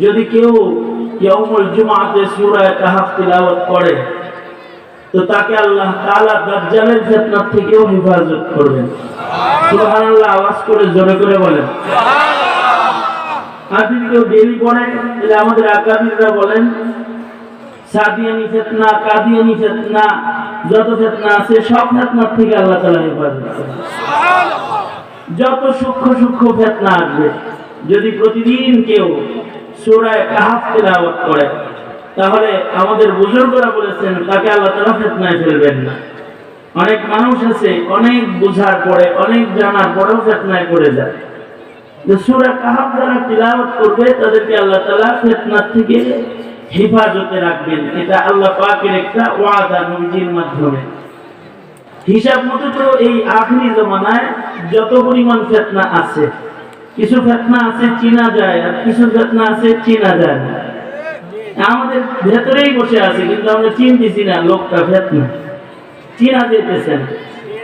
যদি কেউ জুমাতে সূরা কাহাফ তিলাওয়াত করে, তো তাকে আল্লাহ দাজ্জালের থেকেও হেফাজত করবেন। আওয়াজ করে জোরে করে বলেন। আর যদি কেউ দেরি করে তাহলে আমাদের আকাবিররা বলেন সাদিয়ানি ফেতনা কাদিয়ানি ফেতনা, যত ফেতনা আছে, সব ফেতনার থেকে আল্লাহ তালা যত সূক্ষ্ম সূক্ষ্ম ফেতনা আসবে, যদি প্রতিদিন কেউ সুরায় কাহাফ তেলাওয়াত করে, তাহলে আমাদের বুজুর্গরা বলেছেন, তাকে আল্লাহ তালা ফেতনায় ফেলবেন না। অনেক মানুষ আছে, অনেক বোঝার পরে, অনেক জানার পরেও ফেতনায় পড়ে যায়। যে সূরা কাহাফ যারা তিলাওয়াত করবে, তাদেরকে আল্লাহ তাআলা ফিতনার থেকে হেফাজতে রাখবেন, এটা আল্লাহ পাকের একটা ওয়াদা নবীজির মাধ্যমে। হিসাব মতো তো এই আখরি জমানায় যত পরিমাণ ফিতনা আছে, কিছু ফিতনা আছে চিনা যায়, আর কিছু ফিতনা আছে চিনা যায় আমাদের ভেতরেই বসে আছে, কিন্তু আমরা চিনতেছি না লোকটা ফিতনা। চিনা যেতেছেন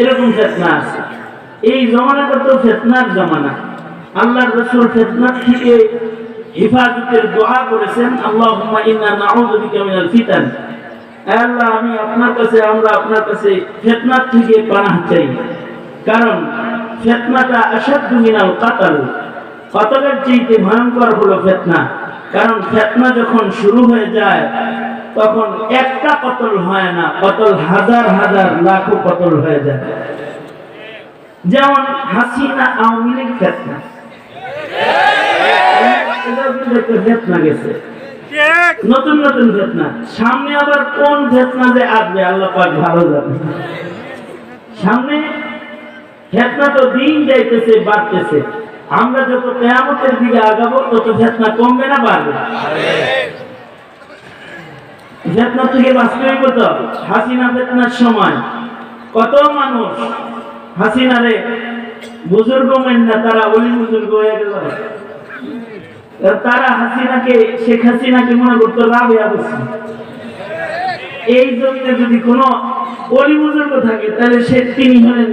এরকম ফিতনা আছে। এই জমানাটা তো ফিতনার জমানা। আল্লাহর রাসূল ফিতনার থেকে হেফাজতের দোয়া করেছেন, আল্লাহুম্মা ইন্না নাউযু মিনাল ফিতান। আল্লাহ, আমি আপনার কাছে, আমরা আপনার কাছে ফিতনার থেকে পানাহ চাই। কারণ ফিতনাটা আশাদ্দু মিনাল কাতাল। কতলের চাইতে ভয়ঙ্কর হলো ফিতনা। কারণ ফিতনা যখন শুরু হয়ে যায়, তখন একটা কতল হয় না, কতল হাজার হাজার লাখো কতল হয়ে যায়। যেমন হাসিনা আওয়ামী লীগ ফেতনা। আমরা যত কেয়ামতের দিকে আগাবো, তত ফেতনা কমবে না, বাড়বে। ফেতনা হাসিনা ফেতনার সময় কত মানুষ হাসিনারে বুজুর্গ মেন না তারা অলি বুজুর্গ হয়ে গেল। তারা হাসিনাকে শেখ হাসিনাকে মনে করতো রাবেয়া বসি এই জমিনে যদি কোনো থাকে তাহলে সে তিনি হলেন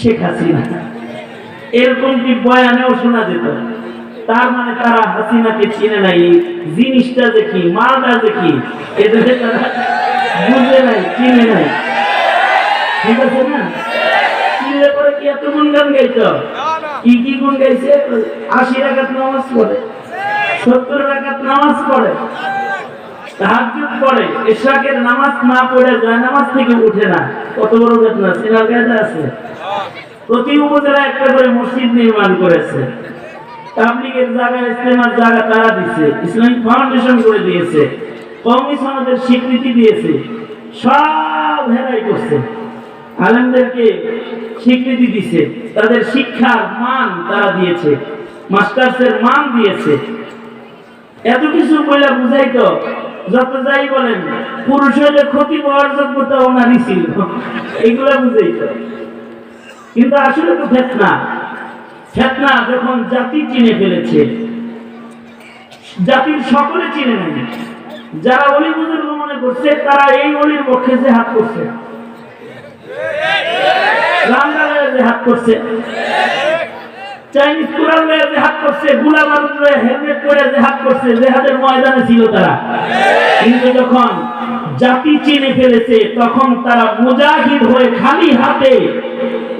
শেখ হাসিনা। এরকম কি বয়ানেও শোনা যেত? তার মানে তারা হাসিনাকে চিনে নাই। জিনিসটা যে কি মালটা যে কি এদের তারা বুঝে নাই চিনে নাই। ঠিক আছে না? চিনলে পরে কি এত গুণগান গাইত? কি কি গুণ গাইছে? আশি রাখাত নামাজ পড়ে। সত্তর নামাজ পড়ে নামাজ না পড়ে যায়, নামাজ থেকে উঠে না। কত নির্মাণ করেছে। ফাউন্ডেশন করে দিয়েছে স্বীকৃতি দিয়েছে, সব হেরাই করছে। আলেমদেরকে স্বীকৃতি দিছে, তাদের শিক্ষার মান তারা দিয়েছে, মাস্টার্সের মান দিয়েছে। এত কিছু বলে বুঝাই তো যত যাই বলেন, পুরুষ হলে ক্ষতি পাওয়ার যোগ্যতা ওনারই ছিল। এগুলা বুঝাই তো কিন্তু আসলে তো ফেতনা। ফেতনা যখন জাতি চিনে ফেলেছে, জাতির সকলে চিনে নেয়। যারা অলি বুজুর্গ মনে করছে, তারা এই অলির পক্ষে যে হাত করছে। রামলালের যে হাত করছে। চাইনিজ লয়ে করছে লয়ে হেলমেট পরে করছে ময়দানে ছিল তারা। কিন্তু যখন জাতি চিনে ফেলেছে, তখন তারা মুজাহিদ হয়ে খালি হাতে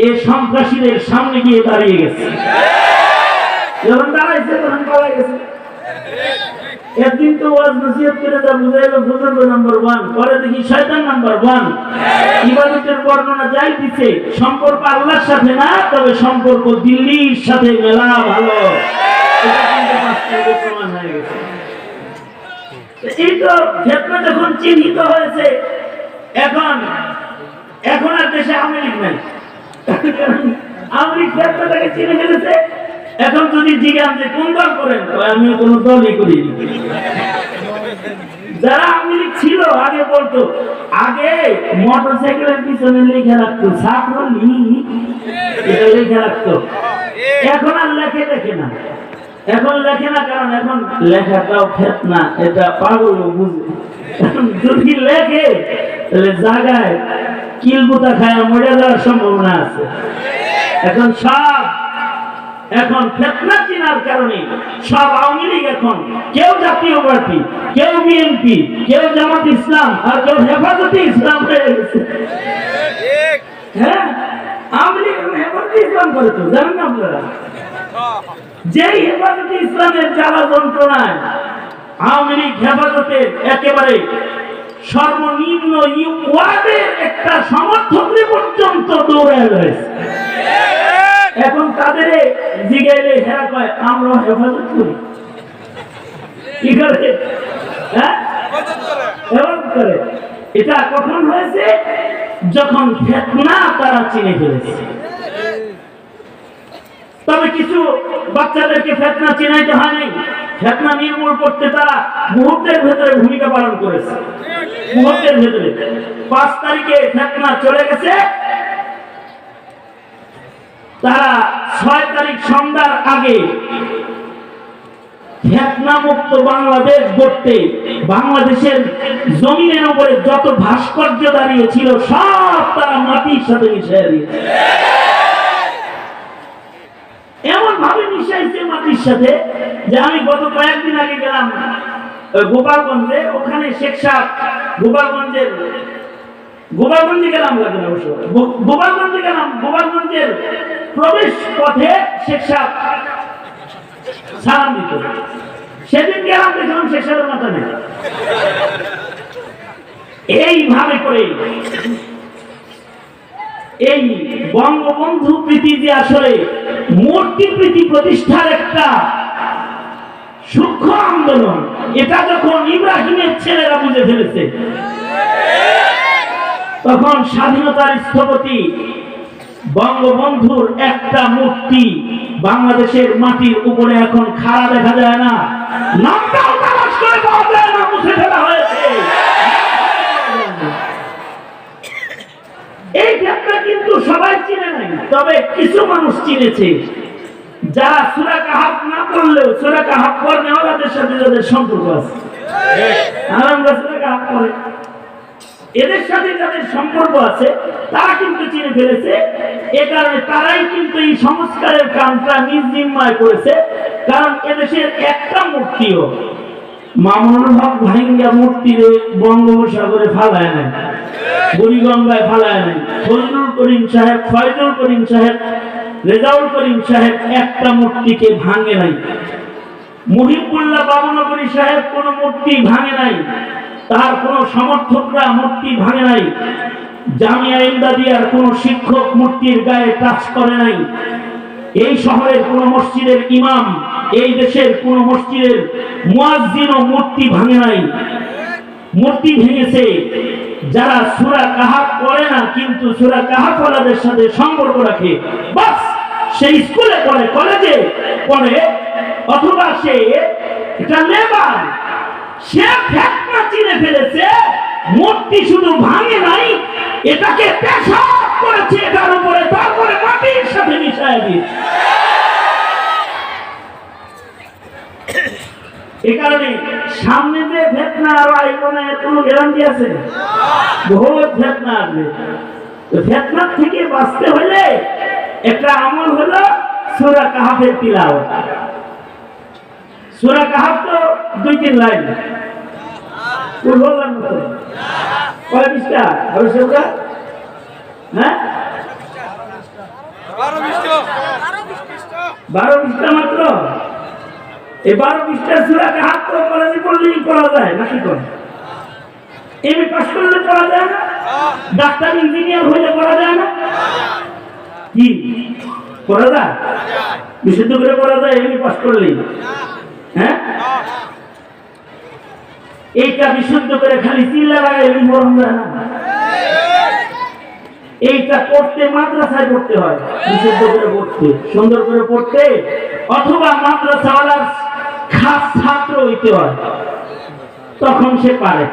এই সন্ত্রাসীদের সামনে গিয়ে দাঁড়িয়ে গেছে। যখন দাঁড়াইছে একদিন তো ওয়াজ, নসিহত করে নাম্বার ওয়ান পরে দেখি শয়তান নাম্বার ওয়ান ইবাদতের বর্ণনা যাই দিচ্ছে সম্পর্ক আল্লাহর সাথে না, তবে সম্পর্ক দিল্লির সাথে মেলা ভালো। এই তো ক্ষেত্র যখন চিহ্নিত হয়েছে, এখন এখন আর দেশে আওয়ামী নাই। ক্ষেত্রটাকে চিনে ফেলেছে। এখন যদি জিজ্ঞান যে কোন দল করেন আমি কোনো দলই করি যারা আওয়ামী লীগ ছিল আগে বলতো, আগে মোটর সাইকেলের পিছনে লিখে রাখতো লিখে রাখতো। এখন আর লেখে দেখে না। এখন লেখে না, কারণ এখন লেখাটাও ফেত না। এটা পাগল যদি লেখে, তাহলে জায়গায় কিলবুতা খায় মরে যাওয়ার সম্ভাবনা আছে। এখন সব এখন ফেতনা চিনার কারণে সব আওয়ামী লীগ এখন কেউ জাতীয় পার্টি, কেউ বিএনপি, কেউ জামাত ইসলাম আর কেউ হেফাজতে ইসলাম হয়ে গেছে। হ্যাঁ? আওয়ামী লীগ হেফাজতে ইসলাম জানেন আপনারা? যেই হেফাজতে ইসলামের জ্বালা যন্ত্রণায় আওয়ামী লীগ হেফাজতের একেবারে সর্বনিম্ন ইউ- ওয়ার্ডের একটা সমর্থকরে পর্যন্ত দৌড়ায় রয়েছে। এখন তাদের জিগাইলে হেরা কয় আমরা হেফাজত করি। কি করে? হ্যাঁ? করে। এটা কখন হয়েছে? যখন ফেতনা তারা চিনে ফেলেছে। তবে কিছু বাচ্চাদেরকে ফেতনা চিনাইতে হয়নি। ফেতনা নির্মূল করতে তারা মুহূর্তের ভেতরে ভূমিকা পালন করেছে। মুহূর্তের ভেতরে। পাঁচ তারিখে ফেতনা চলে গেছে। তারা ছয় তারিখ সন্ধ্যার আগে বাংলাদেশ গড়তে বাংলাদেশের জমিনের উপরে যত ভাস্কর্য দাঁড়িয়ে ছিল, সব তারা মাটির সাথে এমন ভাবে মিশাইছে মাটির সাথে যে আমি গত কয়েকদিন আগে গেলাম গোপালগঞ্জে, ওখানে শেখ সাহ গোপালগঞ্জের গোপালগঞ্জে গেলাম গোপালগঞ্জে গেলাম, গোপালগঞ্জের প্রবেশ পথে শেখ সালাম দিত। সেদিন গেলাম দেখলাম শেখ সাহেবের মাথা নেই এইভাবে করে এই বঙ্গবন্ধু প্রীতি যে আসলে মূর্তি প্রীতি প্রতিষ্ঠার একটা সূক্ষ্ম আন্দোলন, এটা যখন ইব্রাহিমের ছেলেরা বুঝে ফেলেছে, তখন স্বাধীনতার স্থপতি বঙ্গবন্ধুর একটা মূর্তি বাংলাদেশের মাটির উপরে এখন খাড়া দেখা যায় না। নামটাও তালাশ করে পাওয়া যায় না মুছে ফেলা হয়েছে। এই ক্ষেত্রে কিন্তু সবাই চিনে নাই তবে কিছু মানুষ চিনেছে। যারা সুরা কাহাব না করলেও সুরা কাহাব পড়বে ওদের সাথে যাদের সম্পর্ক আছে। আর আমরা সুরা কাহাব পড়ে। এদের সাথে যাদের সম্পর্ক আছে, তারা কিন্তু চিনে ফেলেছে। এ কারণে তারাই কিন্তু এই সংস্কারের কামটা নিজ জিম্মায় করেছে। কারণ এদেশের একটা মূর্তিও মামুনুল ভাইঙ্গা মূর্তিরে বঙ্গোপসাগরে ফালায় নাই, বুড়িগঙ্গায় ফালায় নাই। ফজলুল করিম সাহেব, ফয়জুল করিম সাহেব, রেজাউল করিম সাহেব একটা মূর্তিকে ভাঙে নাই। মুহিবুল্লাহ বাবনগরী সাহেব কোন মূর্তি ভাঙে নাই। তার কোন সমর্থকরা মূর্তি ভাঙে নাই। জামিয়া ইমদাদিয়ার কোন শিক্ষক মূর্তির গায়ে টাচ করে নাই। এই শহরের কোন মসজিদের ইমাম, এই দেশের কোন মসজিদের মুয়াজ্জিনও মূর্তি ভাঙে নাই। মূর্তি ভেঙেছে। যারা সুরা কাহাব পড়ে না, কিন্তু সুরা কাহাফলাদের সাথে সম্পর্ক রাখে। বাস, সেই স্কুলে পড়ে, কলেজে পড়ে, অথবা সে, এটা লেবার, সে চিনে ফেলেছে, মূর্তি শুধু ভাঙে নাই, এটাকে পেশাব করেছে, এটার উপরে তারপরে মাটির সাথে মিশায় দিয়েছে। এ কারণে সামনে যে ফেতনা আর আইবনে কোনো গ্যারান্টি আছে? বহুত ফেতনা আসবে। তো ফেতনার থেকে বাঁচতে হলে একটা আমল হলো সুরা কাহাফের তিলাওয়াত। সুরা কাহাফ তো দুই তিন লাইন। হ্যাঁ বারো পৃষ্ঠা মাত্র এই বারো পৃষ্ঠা সুরাকে হাত করে কলেজে পড়লেই পড়া যায় নাকি কোন এমএ পাশ করলে পড়া যায় না ডাক্তার ইঞ্জিনিয়ার হইলে পড়া যায় না কি পড়া যায় বিশুদ্ধ করে পড়া যায় এমএ পাশ করলেই হ্যাঁ এইটা বিশুদ্ধ করে খালি চিল্লা লাগাই পড়া যায় না। এইটা পড়তে, মাদ্রাসায় পড়তে হয়। বিশুদ্ধ করে পড়তে, সুন্দর করে পড়তে, অথবা মাদ্রাসাওয়ালার খাস ছাত্র হইতে হয়। তখন সে পারে।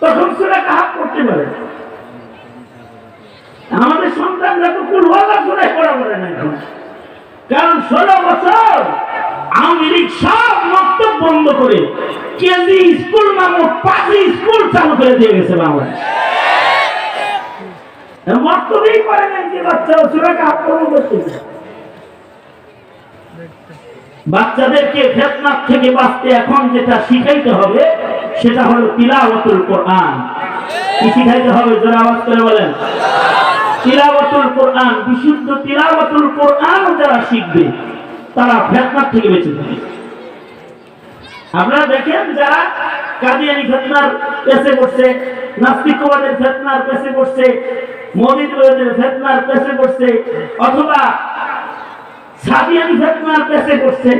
তখন সেটা কাহাত করতে পারে? আমাদের সন্তানরা তো কুলওয়ালা করে পড়া পড়ে না এখন কারণ ষোলো বছর আওয়ামী সব মক্তব বন্ধ করে কেজি স্কুল নামক পাঁচ চালু করে দিয়ে গেছে করতেছে বাচ্চাদেরকে ফেতনার থেকে বাঁচতে এখন যেটা শিখাইতে হবে, সেটা হলো তিলাওয়াতুল কোরআন। কি শিখাইতে হবে, জোরে আওয়াজ করে বলেন? তিলাওয়াতুল কোরআন, বিশুদ্ধ তিলাওয়াতুল কোরআন যারা শিখবে তারা ফেতনার থেকে বেঁচে যাবে আপনারা দেখেন যারা কাদিয়ানি ফেতনার পেছে পড়ছে নাস্তিকবাদের ফেতনার পেছে পড়ছে মদিতবাদের ফেতনার পেছে পড়ছে, অথবা সাদিয়ানি ফেতনার পেছে পড়ছে,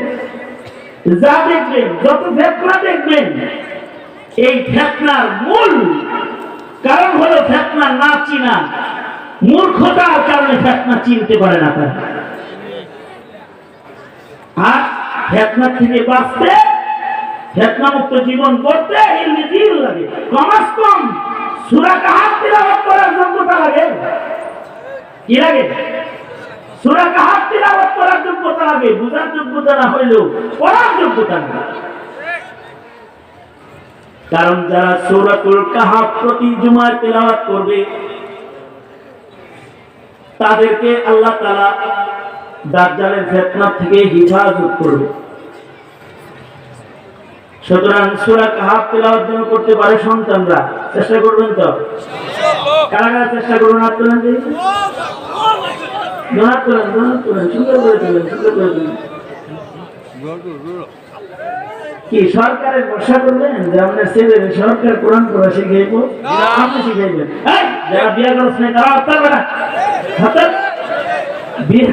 যা দেখবেন, যত ফেতনা দেখবেন, এই ফেতনার মূল কারণ হলো ফেতনা না চিনা। মূর্খতার কারণে ফেতনা চিনতে পারে না তারা। আর ফেতনার থেকে বাঁচতে ফেতনা মুক্ত জীবন করতে লাগে। কমাস কম করার যোগ্যতা লাগে। কি লাগে? করার যোগ্যতা লাগে, বুঝার যোগ্যতা না হইলেও যোগ্যতা না। কারণ যারা সূরাতুল কাহাফ প্রতি জুমায় তেলাওয়াত করবে, তাদেরকে আল্লাহ তাআলা দাজ্জালের ফিতনা থেকে হিফাজত করবে। সুতরাং সূরা কাহাফ তেলাওয়াত যেন করতে পারে সন্তানরা। চেষ্টা করবেন তো? কারা চেষ্টা করবেন তোলেন কি, সরকারের আপনার সরকার বিয়া বিয়া?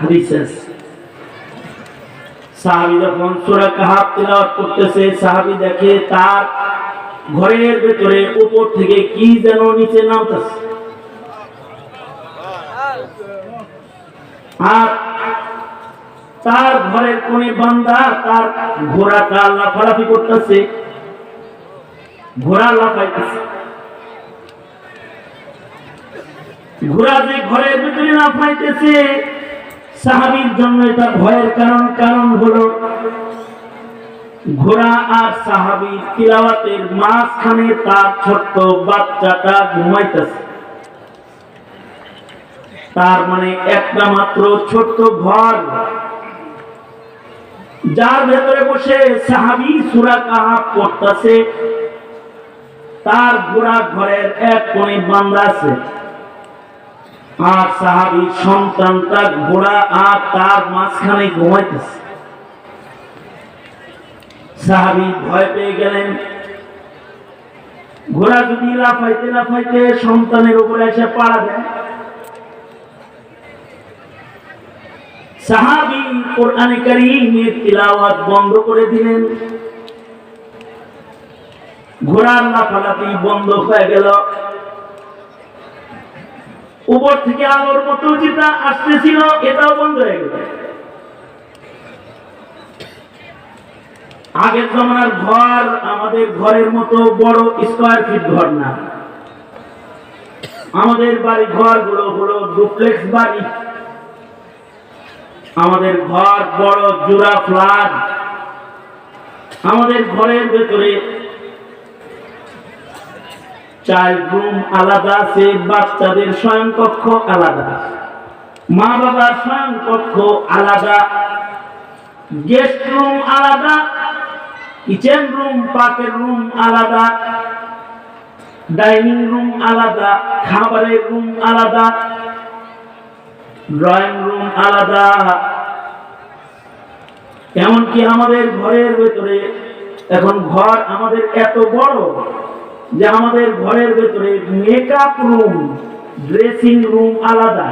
হাদিসে। সাহাবী যখন সূরা কাহাফ তেলাওয়াত করতেছে, সাহাবী দেখে তার ঘরের ভেতরে উপর থেকে কি যেন নিচে নামতেছে। আর তার ঘরের কোনে বান্দা তার ঘোড়াটা লাফালাফি করতেছে। ঘোড়া লাফাইতেছে। ঘোড়া যে ঘরের ভিতরে লাফাইতেছে সাহাবীর জন্য এটা ভয়ের কারণ কারণ হলো ঘোড়া আর সাহাবী তিলাওয়াতের মাঝখানে তার ছোট্ট বাচ্চাটা ঘুমাইতেছে। তার মানে একটা মাত্র ছোট্ট ঘর। যার ভেতরে বসে সাহাবি সুরা কাহাব পড়তেছে, তার ঘোড়া ঘরের এক কোণে বান্ধা আছে। আর সাহাবি সন্তানটা ঘোড়া আর তার মাঝখানে ঘুমাইতেছে। সাহাবি ভয় পেয়ে গেলেন। ঘোড়া যদি লাফাইতে লাফাইতে সন্তানের উপরে এসে পাড়া দেয়। সাহাবি কোরআনে কারীমের তিলাওয়াত বন্ধ করে দিলেন। ঘোড়ার লাফালাফি বন্ধ হয়ে গেল। উপর থেকে আলোর মতো যেটা আসতেছিল, এটাও বন্ধ হয়ে গেল। আগের জমানার ঘর আমাদের ঘরের মতো বড় স্কোয়ার ফিট ঘর না। আমাদের বাড়ি ঘরগুলো হলো ডুপ্লেক্স বাড়ি। আমাদের ঘর বড় জোড়া ফ্ল্যাট আমাদের ঘরের ভেতরে চাইল্ড রুম আলাদা আছে বাচ্চাদের আলাদা। মা বাবার আলাদা, গেস্ট রুম আলাদা, কিচেন রুম পাকের রুম আলাদা, ডাইনিং রুম আলাদা, খাবারের রুম আলাদা, ড্রয়িং রুম আলাদা। এমনকি আমাদের ঘরের ভেতরে, এখন ঘর আমাদের এত বড় যে আমাদের ঘরের ভেতরে মেকআপ রুম ড্রেসিং রুম আলাদা।